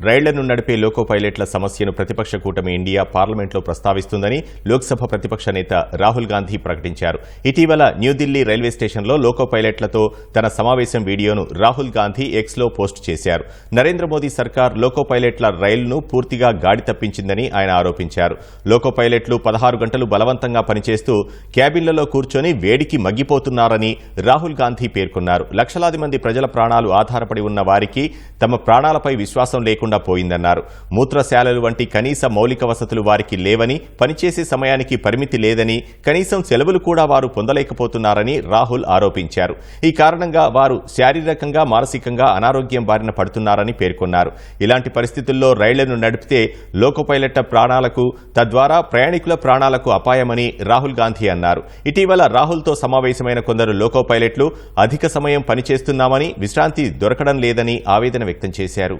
రైళ్ళను నడిపే లోకో పైలట్ల సమస్యను ప్రతిపక్ష కూటమి ఇండియా పార్లమెంట్లో ప్రస్తావిస్తుందని లోక్సభ ప్రతిపక్ష నేత రాహుల్ గాంధీ ప్రకటించారు. ఇటీవల న్యూఢిల్లీ రైల్వే స్టేషన్లో లోకో పైలట్లతో తన సమావేశం వీడియోను రాహుల్ గాంధీ ఎక్స్లో పోస్ట్ చేశారు. నరేంద్ర మోదీ సర్కార్ లోకో పైలట్ల రైలును పూర్తిగా గాడి తప్పించిందని ఆయన ఆరోపించారు. లోకో పైలట్లు పదహారు గంటలు బలవంతంగా పనిచేస్తూ క్యాబిన్లలో కూర్చొని వేడికి మగ్గిపోతున్నారని రాహుల్ గాంధీ పేర్కొన్నారు. లక్షలాది మంది ప్రజల ప్రాణాలు ఆధారపడి ఉన్న వారికి తమ ప్రాణాలపై విశ్వాసం లేకుండా పోయిందన్నారు. మూత్రశాలలు వంటి కనీస మౌలిక వసతులు వారికి లేవని పనిచేసే సమయానికి పరిమితి లేదని కనీసం సెలవులు కూడా వారు పొందలేకపోతున్నారని రాహుల్ ఆరోపించారు. ఈ కారణంగా వారు శారీరకంగా మానసికంగా అనారోగ్యం బారిన పడుతున్నారని పేర్కొన్నారు. ఇలాంటి పరిస్థితుల్లో రైళ్ళను నడిపితే లోకో పైలట్ల ప్రాణాలకు తద్వారా ప్రయాణికుల ప్రాణాలకు అపాయమని రాహుల్ గాంధీ అన్నారు. ఇటీవల రాహుల్తో సమావేశమైన కొందరు లోకో పైలట్లు అధిక సమయం పనిచేస్తున్నామని విశ్రాంతి దొరకడం లేదని ఆవేదన వ్యక్తం చేశారు.